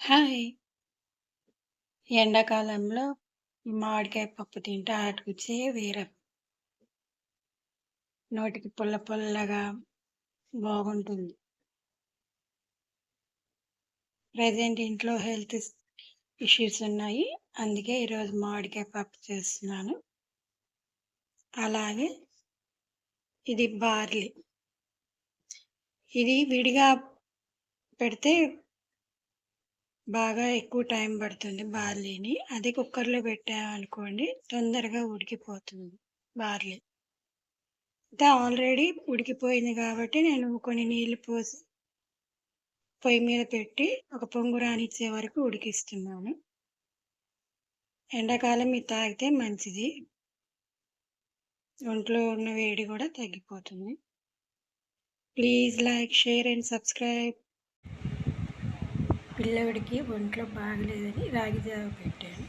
Hi. ఎండాకాలంలో మామిడికాయ పప్పు తింటే ఆ రుచే వేరే. నోటికి పుల్ల పుల్లగా బాగుంటుంది. ప్రజెంట్ ఇంట్లో హెల్త్ ఇష్యూస్ ఉన్నాయి. అందుకే ఈరోజు మామిడికాయ పప్పు చేస్తున్నాను. అలాగే ఇది బార్లీ. ఇది విడిగా పెడితే బాగా ఎక్కువ టైం పడుతుంది బార్లీని. అదే కుక్కర్‌లో పెట్టామనుకోండి తొందరగా ఉడికిపోతుంది బార్లీ. అయితే ఆల్రెడీ ఉడికిపోయింది కాబట్టి నేను కొన్ని నీళ్ళు పోసి పొయ్యి మీద పెట్టి ఒక పొంగు రానిచ్చే వరకు ఉడికిస్తున్నాను. ఎండాకాలం ఇది తాగితే మంచిది. ఒంట్లో ఉన్న వేడి కూడా తగ్గిపోతుంది. Please like, share and subscribe. పిల్లవాడికి ఒంట్లో బాగలేదని రాగి జావ పెట్టాను.